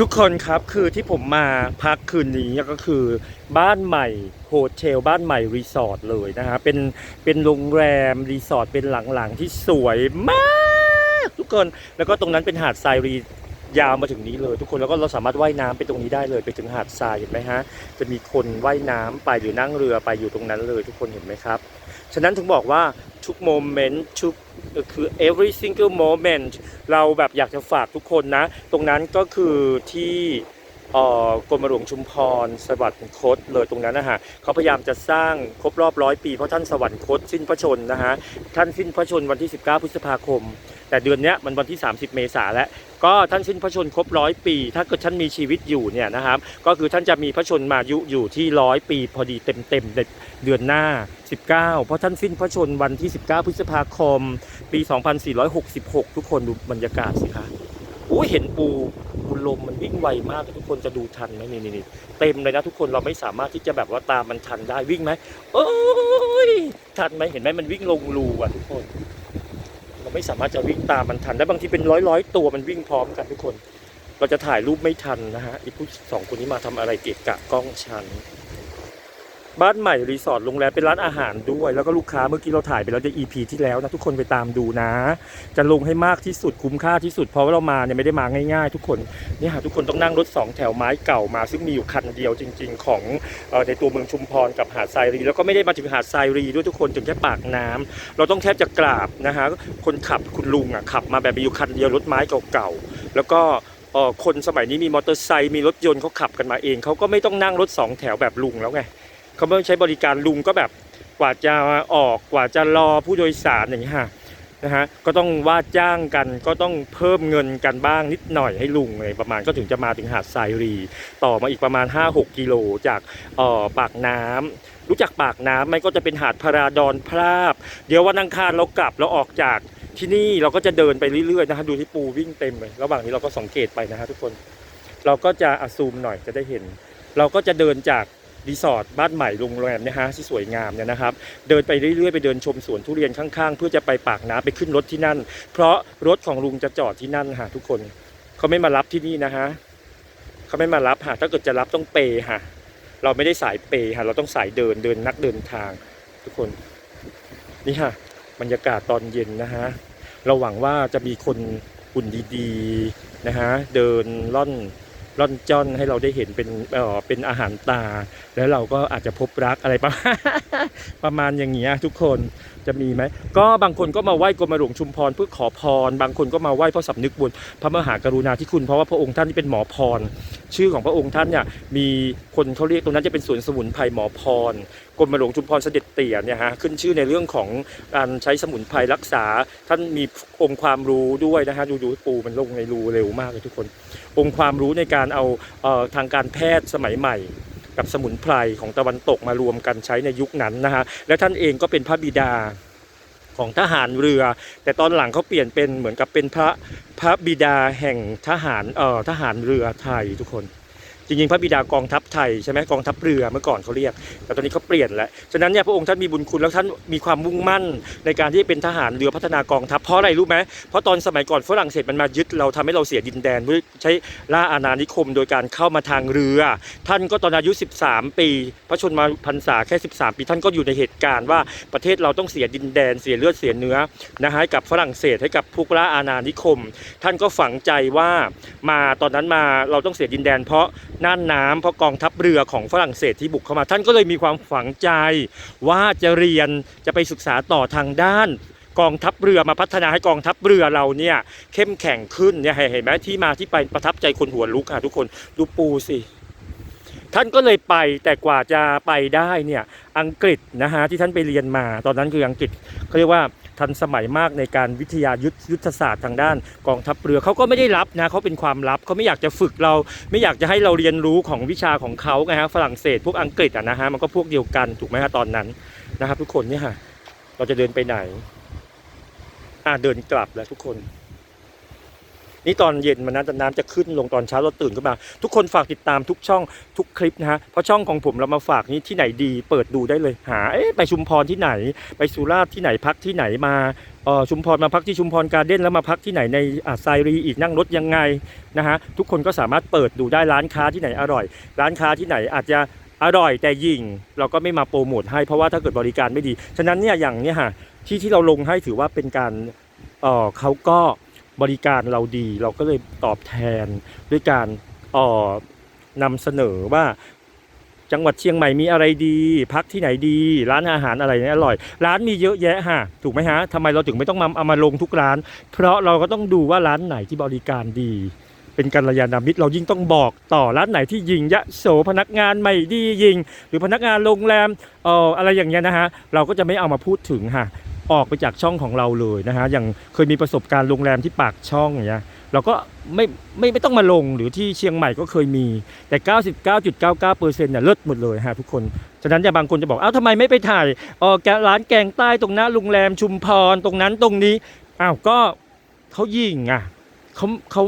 ทุกคนครับคือที่ผมมาพักคืนนี้ก็คือบ้านใหม่โฮเทลบ้านใหม่รีสอร์ทเลยนะฮะเป็นเป็นโรงแรมรีสอร์ทเป็นหลังๆที่สวยมากทุกคนแล้วก็ตรงนั้นเป็นหาดทรายรียาวมาถึงนี้เลย ทุกคนแล้วก็เราสามารถว่ายน้ำไปตรงนี้ได้เลย ไปถึงหาดทรายเห็นไหมฮะจะมีคนว่ายน้ำไปหรือนั่งเรือไปอยู่ตรงนั้นเลย ทุกคนเห็นไหมครับ ฉะนั้นถึงบอกว่าทุกโมเมนต์ทุกคือ every single moment เราแบบอยากจะฝากทุกคนนะ ตรงนั้นก็คือที่อ่อกรมหลวงชุมพร สวัสดิ์คตเลยตรงนั้นนะฮะเขาพยายามจะสร้างครบรอบร้อยปีเพราะท่านสวรรคตสิ้นพระชนนะฮะท่านสิ้นพระชนวันที่ 19 พฤษภาคม แต่เดือนเนี้ยมันวันที่ 30 เมษาแล้ว ก็ท่านสิ้นพระชนครบร้อยปี ถ้าเกิดท่านมีชีวิตอยู่เนี่ยนะครับ ก็คือท่านจะมีพระชนมายุอยู่ที่ร้อยปี พอดีเต็มๆในเดือนหน้า 19 เพราะท่านสิ้นพระชนวันที่ 19 พฤษภาคม ปี 2466 ทุกคนดูบรรยากาศสิคะโอ้เห็นปูปูลมมันวิ่งไวมากทุกคนจะดูทันไหมนี่นี่เต็มเลยนะทุกคนเราไม่สามารถที่จะแบบว่าตามมันทันได้วิ่งไหมโอ้ยทันไหมเห็นไหมมันวิ่งลงรูอะทุกคน ไม่สามารถจะวิ่งตามมันทันและบางทีเป็นร้อยร้อยตัวมันวิ่งพร้อมกันทุกคน เราจะถ่ายรูปไม่ทันนะฮะไอีผู้สองคนนี้มาทำอะไรเกะกะกล้องฉัน บ้านใหม่รีสอร์ทโรงแรมเป็นร้านอาหารด้วย แล้วก็ลูกค้าเมื่อกี้เราถ่ายไปแล้วใน EP ที่แล้วนะทุกคนไปตามดูนะ จะลงให้มากที่สุดคุ้มค่าที่สุด เพราะว่าเรามาเนี่ยไม่ได้มาง่ายๆ ทุกคนเนี่ยฮะทุกคนต้องนั่งรถสองแถวไม้เก่ามาซึ่งมีอยู่คันเดียวจริง ๆ ของออในตัวเมืองชุมพรกับหาดทรายรี แล้วก็ไม่ได้มาถึงหาดทรายรีด้วยทุกคนถึงแค่ปากน้ำเราต้องแทบจะกราบนะฮะคนขับคุณลุงอะขับ มาแบบมีอยู่คันเดียวรถไม้เก่าๆแล้วก็คนสมัยนี้มีมอเตอร์ไซค์มีรถยนต์เขาขับกันมาเองเขาก็ไม่ต้องนั่งรถสองแถวแบบลุงแล้วไง เขาไม่ต้องใช้บริการลุงก็แบบกว่าจะออกกว่าจะรอผู้โดยสารอย่างนี้ยฮะนะฮะก็ต้องว่าจ้างกันก็ต้องเพิ่มเงินกันบ้างนิดหน่อยให้ลุงเลยประมาณก็ถึงจะมาถึงหาดทรายรี ต่อมาอีกประมาณ 5-6 กิโลจากเอ่อปากน้ำรู้จักปากน้ำไหมก็จะเป็นหาดพาราดอนพราบ เดี๋ยววันอังคารเรากลับเราออกจากที่นี่เราก็จะเดินไปเรื่อยๆนะฮะดูที่ปูวิ่งเต็มเลยระหว่างนี้เราก็สังเกตไปนะฮะทุกคน เราก็จะอซูมหน่อยจะได้เห็น เราก็จะเดินจาก รีสอร์ทบ้านใหม่โรงแรมเนะฮะที่สวยงามเนี่ยนะครับ เดินไปเรื่อยๆไปเดินชมสวนทุเรียนข้างๆ เพื่อจะไปปากน้ำไปขึ้นรถที่นั่น เพราะรถของลุงจะจอดที่นั่นฮะทุกคนเขาไม่มารับที่นี่นะฮะเขาไม่มารับฮะถ้าเกิดจะรับต้องเปย์ฮะเราไม่ได้สายเปย์ฮะเราต้องสายเดินเดินนักเดินทาง ทุกคนนี่ฮะบรรยากาศตอนเย็นนะฮะเราหวังว่าจะมีคนหุ่นดีๆนะฮะเดินล่อน ร่อนจ้อนให้เราได้เห็นเป็นเออเป็นอาหารตา แล้วเราก็อาจจะพบรักอะไรประมาณประมาณอย่างเงี้ยทุกคนจะมีไหมก็บางคนก็มาไหว้กรมหลวงชุมพรเพื่อขอพร บางคนก็มาไหว้เพราะสำนึกบุญพระมหากรุณาธิคุณเพราะว่าพระองค์ท่านที่เป็นหมอพร ชื่อของพระองค์ท่านเนี่ยมีคนเขาเรียกตรงนั้นจะเป็นสวนสมุนไพรหมอพรกรมหลวงชุมพรเสด็จเตี่ยเนี่ยฮะขึ้นชื่อในเรื่องของการใช้สมุนไพรรักษา ท่านมีองค์ความรู้ด้วยนะฮะดูดูปูมันลงในรูเร็วมากเลยทุกคน องค์ความรู้ในการเอาเอ่อทางการแพทย์สมัยใหม่กับสมุนไพรของตะวันตกมารวมกันใช้ในยุคนั้นนะฮะและท่านเองก็เป็นพระบิดา ของทหารเรือ แต่ตอนหลังเขาเปลี่ยนเป็นเหมือนกับเป็นพระพระบิดาแห่งทหารเอ่อทหารเรือไทยทุกคน จริงๆพระบิดากองทัพไทยใช่ไหมกองทัพเรือเมื่อก่อนเขาเรียก แต่ตอนนี้เขาเปลี่ยนแล้วฉะนั้นเนี่ยพระองค์ท่านมีบุญคุณแล้วท่านมีความมุ่งมั่นในการที่เป็นทหารเรือพัฒนากองทัพเพราะอะไรรู้ไหมเพราะตอนสมัยก่อนฝรั่งเศสมันมายึดเราทำให้เราเสียดินแดนเพื่อใช้ล่าอาณานิคม โดยการเข้ามาทางเรือ ท่านก็ตอนอายุ 13 ปี พระชนมาพรรษาแค่ 13 ปีท่านก็อยู่ในเหตุการณ์ว่าประเทศเราต้องเสียดินแดนเสียเลือดเสียเนื้อนะฮะให้กับฝรั่งเศสให้กับพวกล่าอาณานิคม ท่านก็ฝังใจว่ามาตอนนั้นมาเราต้องเสียดินแดน เพราะน่านน้ำเพราะกองทัพเรือของฝรั่งเศสที่บุกเข้ามา ท่านก็เลยมีความฝังใจว่าจะเรียนจะไปศึกษาต่อทางด้านกองทัพเรือมาพัฒนาให้กองทัพเรือเราเนี่ยเข้มแข็งขึ้นเนี่ยเห็นไหมที่มาที่ไปประทับใจคนหัวลุกค่ะทุกคนดูปูสิท่านก็เลยไปแต่กว่าจะไปได้เนี่ยอังกฤษนะฮะที่ท่านไปเรียนมา ตอนนั้นคืออังกฤษเขาเรียกว่า ทันสมัยมากในการวิทยายุทธยุทธศาสตร์ทางด้านกองทัพเรือเขาก็ไม่ได้รับนะเขาเป็นความลับเขาไม่อยากจะฝึกเรา ไม่อยากจะให้เราเรียนรู้ของวิชาของเขาไงฮะฝรั่งเศสพวกอังกฤษอะนะฮะมันก็พวกเดียวกันถูกไหมฮะตอนนั้นนะครับ ทุกคนเนี่ยฮะเราจะเดินไปไหนอ่าเดินกลับแล้วทุกคน นี่ตอนเย็นมันน้ำน้ำจะขึ้นลงตอนเช้าเราตื่นขึ้นมา ทุกคนฝากติดตามทุกช่องทุกคลิปนะฮะเพราะช่องของผมเรามาฝากนี้ที่ไหนดี เปิดดูได้เลยหาเอ๊ะไปชุมพรที่ไหน ไปสุราษฎร์ที่ไหนพักที่ไหนมาเออชุมพรมาพักที่ชุมพรการเด้นแล้วมาพักที่ไหนในอ่าไซรีอีกนั่งรถยังไงนะฮะทุกคนก็สามารถเปิดดูได้ร้านค้าที่ไหนอร่อย ร้านค้าที่ไหนอาจจะอร่อยแต่ยิงเราก็ไม่มาโปรโมทให้เพราะว่าถ้าเกิดบริการไม่ดี ฉะนั้นเนี่ยอย่างเนี้ยฮะที่ที่เราลงให้ถือว่าเป็นการเออเขาก็ บริการเราดี เราก็เลยตอบแทนด้วยการเออนำเสนอว่าจังหวัดเชียงใหม่มีอะไรดี พักที่ไหนดี ร้านอาหารอะไรเนี่ยอร่อย ร้านมีเยอะแยะฮะถูกไหมฮะทำไมเราถึงไม่ต้องมาเอามาลงทุกร้าน เพราะเราก็ต้องดูว่าร้านไหนที่บริการดี เป็นกัลยาณมิตรเรายิ่งต้องบอกต่อร้านไหนที่ยิงยะโสพนักงานไม่ดียิง หรือพนักงานโรงแรมเอ่ออะไรอย่างเงี้ยนะฮะเราก็จะไม่เอามาพูดถึงฮะ ออกไปจากช่องของเราเลยนะฮะอย่างเคยมีประสบการณ์โรงแรมที่ปากช่องอย่างเงี้ยเราก็ไม่ไม่ไม่ต้องมาลงหรือที่เชียงใหม่ก็เคยมีแต่ 99.99%เนี่ยเลิศหมดเลยฮะทุกคน ฉะนั้นอย่าบางคนจะบอกเอ้าทำไมไม่ไปถ่ายเออแกร้านแกงใต้ตรงหน้าโรงแรมชุมพรตรงนั้นตรงนี้อ้าวก็เขายิงอะเขาเขา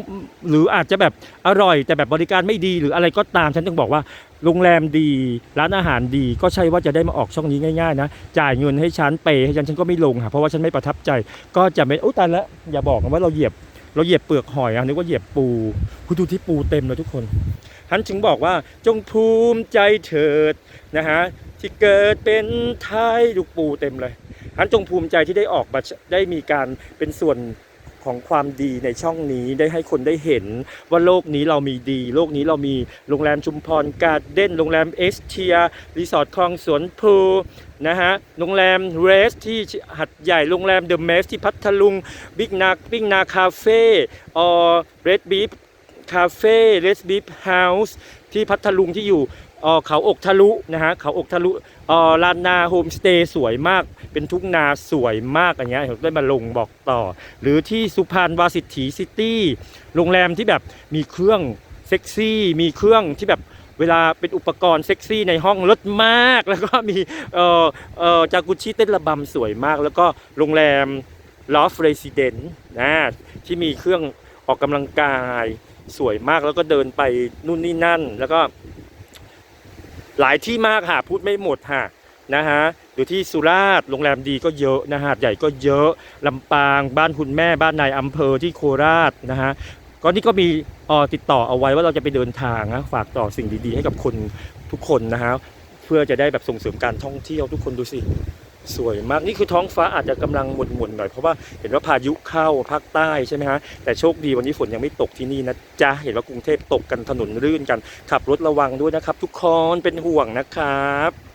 หรืออาจจะแบบอร่อยแต่แบบบริการไม่ดีหรืออะไรก็ตามฉันต้องบอกว่า โรงแรมดี ร้านอาหารดี ก็ใช่ว่าจะได้มาออกช่องนี้ง่ายๆนะ จ่ายเงินให้ฉันเปย์ให้ฉันฉันก็ไม่ลงค่ะเพราะว่าฉันไม่ประทับใจ ก็จะไม่โอ้ตายแล้วอย่าบอกนะว่าเราเหยียบเราเหยียบเปลือกหอยอะนึกว่าเหยียบปูคุณดูที่ปูเต็มเลยทุกคนท่านจึงบอกว่าจงภูมิใจเถิดนะฮะที่เกิดเป็นไทยลูปูเต็มเลยท่านจงภูมิใจที่ได้ออกมาได้มีการเป็นส่วน ของความดีในช่องนี้ได้ให้คนได้เห็น ว่าโลกนี้เรามีดี โลกนี้เรามีโรงแรมชุมพรการ์เด้นโรงแรมเอสเทียรีสอร์ทคลองสวนพูนะฮะโรงแรมเรสที่หัดใหญ่โรงแรมเดอะเมสที่พัทลุงบิ๊กนาบิ๊กนาคาเฟ่ออเรดบีฟคาเฟ่เลสบิฟเฮาส์ที่พัทลุงที่อยู่ ออเขาอกทะลุนะฮะเขาอกทะลุออลานนาโฮมสเตย์สวยมาก เป็นทุ่งนาสวยมากอย่างเงี้ยผมได้มาลงบอกต่อ หรือที่สุพรรณวาสิทธีซิตี้โรงแรมที่แบบมีเครื่องเซ็กซี่มีเครื่องที่แบบเวลาเป็นอุปกรณ์เซ็กซี่ในห้องลดมาก แล้วก็มีเออเออจากุชิเต้นระบำสวยมาก แล้วก็โรงแรมลอฟเรซิเดนต์นะที่มีเครื่องออกกำลังกายสวยมากแล้วก็เดินไปนู่นนี่นั่น แล้วก็ หลายที่มากหาพูดไม่หมดฮะนะฮะอยู่ที่สุราษฎร์โรงแรมดีก็เยอะนะฮะใหญ่ก็เยอะลำปางบ้านคุณแม่บ้านนายอำเภอที่โคราชนะฮะก็นี่ก็มีอ่อติดต่อเอาไว้ว่าเราจะไปเดินทางนะฝากต่อสิ่งดีๆ ให้กับคนทุกคนนะฮะเพื่อจะได้แบบส่งเสริมการท่องเที่ยวทุกคนดูสิ สวยมากนี่คือท้องฟ้าอาจจะกำลังหมุนๆหน่อยเพราะว่าเห็นว่าพายุเข้าภาคใต้ใช่ไหมฮะแต่โชคดีวันนี้ฝนยังไม่ตกที่นี่นะจ๊ะเห็นว่ากรุงเทพตกกันถนนรื่นกันขับรถระวังด้วยนะครับ ทุกคนเป็นห่วงนะครับ